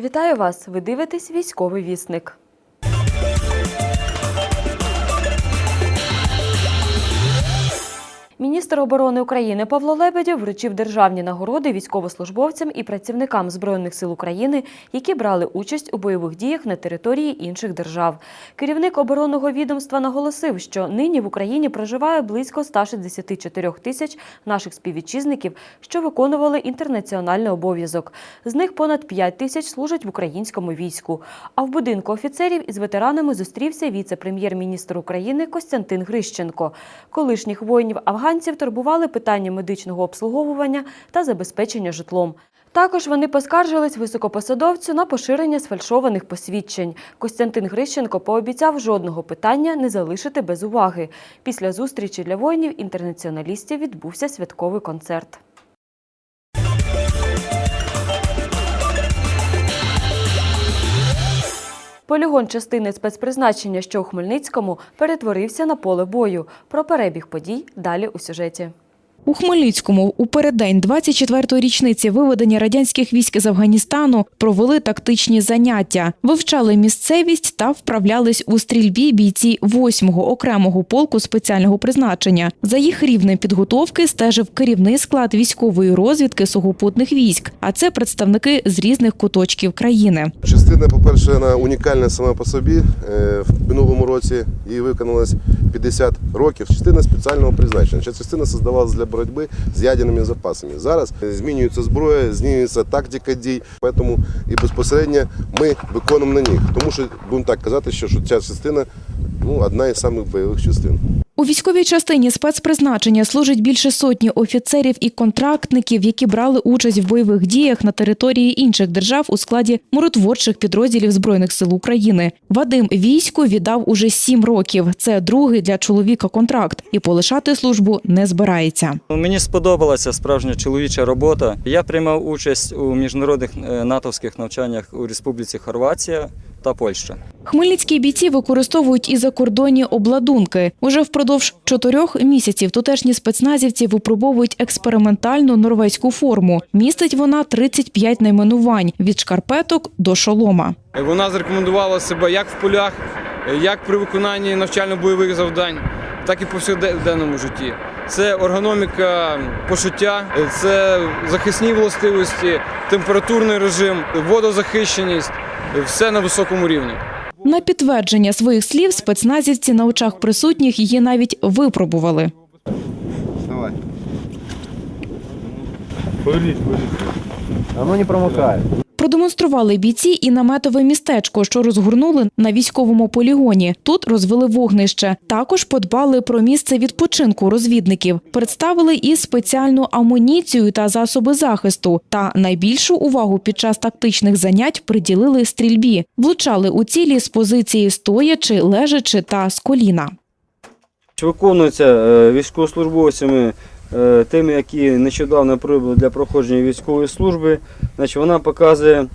Вітаю вас! Ви дивитесь військовий вісник. Міністр оборони України Павло Лебедєв вручив державні нагороди військовослужбовцям і працівникам Збройних сил України, які брали участь у бойових діях на території інших держав. Керівник оборонного відомства наголосив, що нині в Україні проживає близько 164 тисяч наших співвітчизників, що виконували інтернаціональний обов'язок. З них понад 5 тисяч служать в українському війську. А в будинку офіцерів із ветеранами зустрівся віце-прем'єр-міністр України Костянтин Грищенко. Колишніх воїнів афганців турбували питання медичного обслуговування та забезпечення житлом. Також вони поскаржились високопосадовцю на поширення сфальшованих посвідчень. Костянтин Грищенко пообіцяв жодного питання не залишити без уваги. Після зустрічі для воїнів-інтернаціоналістів відбувся святковий концерт. Полігон частини спецпризначення, що у Хмельницькому, перетворився на поле бою. Про перебіг подій далі у сюжеті. У Хмельницькому у переддень 24-ї річниці виведення радянських військ з Афганістану провели тактичні заняття, вивчали місцевість та вправлялись у стрільбі бійці 8-го окремого полку спеціального призначення. За їх рівнем підготовки стежив керівний склад військової розвідки сухопутних військ, а це представники з різних куточків країни. Частина, по-перше, вона унікальна сама по собі. Е, В минулому році їй виконалось 50 років. Частина спеціального призначення. Частина создавалась для боротьби з ядерними запасами. Зараз змінюється зброя, змінюється тактика дій, тому і безпосередньо ми виконуємо на них. Тому що будемо так казати, що ця частина ну, одна із самих бойових частин. У військовій частині спецпризначення служить більше сотні офіцерів і контрактників, які брали участь в бойових діях на території інших держав у складі миротворчих підрозділів збройних сил України. Вадим війську віддав уже сім років. Це другий для чоловіка контракт, і полишати службу не збирається. Мені сподобалася справжня чоловіча робота. Я приймав участь у міжнародних е, натовських навчаннях у Республіці Хорватія та Польща. Хмельницькі бійці використовують і закордонні обладунки. Уже впродовж чотирьох місяців тутешні спецназівці випробовують експериментальну норвезьку форму. Містить вона 35 найменувань від шкарпеток до шолома. Вона зарекомендувала себе як в полях, як при виконанні навчально-бойових завдань, так і по повсякденному житті. Це ергономіка пошуття, це захисні властивості, температурний режим, водозахищеність все на високому рівні. На підтвердження своїх слів спецназівці на очах присутніх її навіть випробували. Давай. Воно не промокает. Продемонстрували бійці і наметове містечко, що розгорнули на військовому полігоні. Тут розвели вогнище. Також подбали про місце відпочинку розвідників. Представили і спеціальну амуніцію та засоби захисту. Та найбільшу увагу під час тактичних занять приділили стрільбі. Влучали у цілі з позиції стоячи, лежачи та з коліна. Виконується е, військовослужбовцями, тими, які нещодавно прибули для проходження військової служби. Значить, вона показує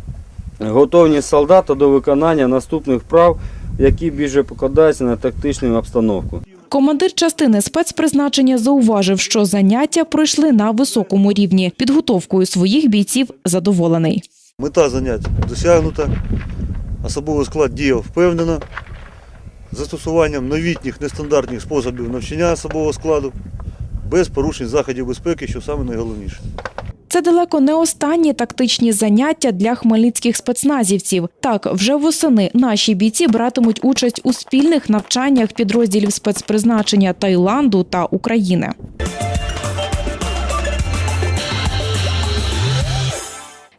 готовність солдата до виконання наступних вправ, які більше покладаються на тактичну обстановку. Командир частини спецпризначення зауважив, що заняття пройшли на високому рівні. Підготовкою своїх бійців задоволений. Мета занять досягнута, особовий склад діяв впевнено, застосуванням новітніх нестандартних способів навчання особового складу, без порушень заходів безпеки, що саме найголовніше. Це далеко не останні тактичні заняття для хмельницьких спецназівців. Так, вже восени наші бійці братимуть участь у спільних навчаннях підрозділів спецпризначення Таїланду та України.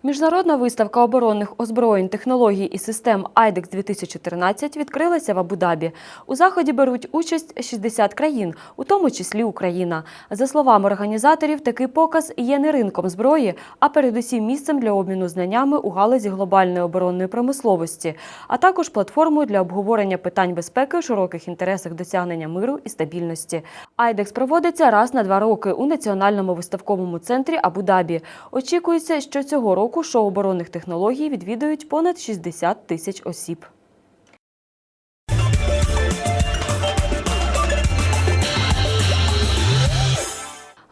Міжнародна виставка оборонних озброєнь, технологій і систем IDEX 2013 відкрилася в Абу-Дабі. У заході беруть участь 60 країн, у тому числі Україна. За словами організаторів, такий показ є не ринком зброї, а передусім місцем для обміну знаннями у галузі глобальної оборонної промисловості, а також платформою для обговорення питань безпеки широких інтересах досягнення миру і стабільності. IDEX проводиться раз на два роки у національному виставковому центрі Абу-Дабі. Очікується, що цього року шоу оборонних технологій відвідують понад 60 тисяч осіб.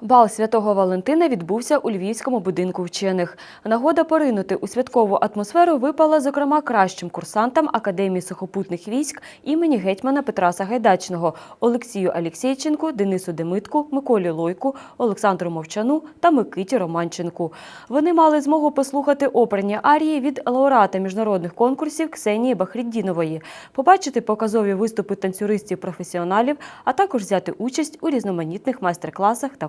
Бал святого Валентина відбувся у Львівському будинку вчених. Нагода поринути у святкову атмосферу випала, зокрема, кращим курсантам Академії сухопутних військ імені гетьмана Петра Сагайдачного Олексію Алєксєйченку, Денису Демитку, Миколі Лойку, Олександру Мовчану та Микиті Романченку. Вони мали змогу послухати оперні арії від лауреата міжнародних конкурсів Ксенії Бахріддінової, побачити показові виступи танцюристів-професіоналів, а також взяти участь у різноманітних майстер-класах та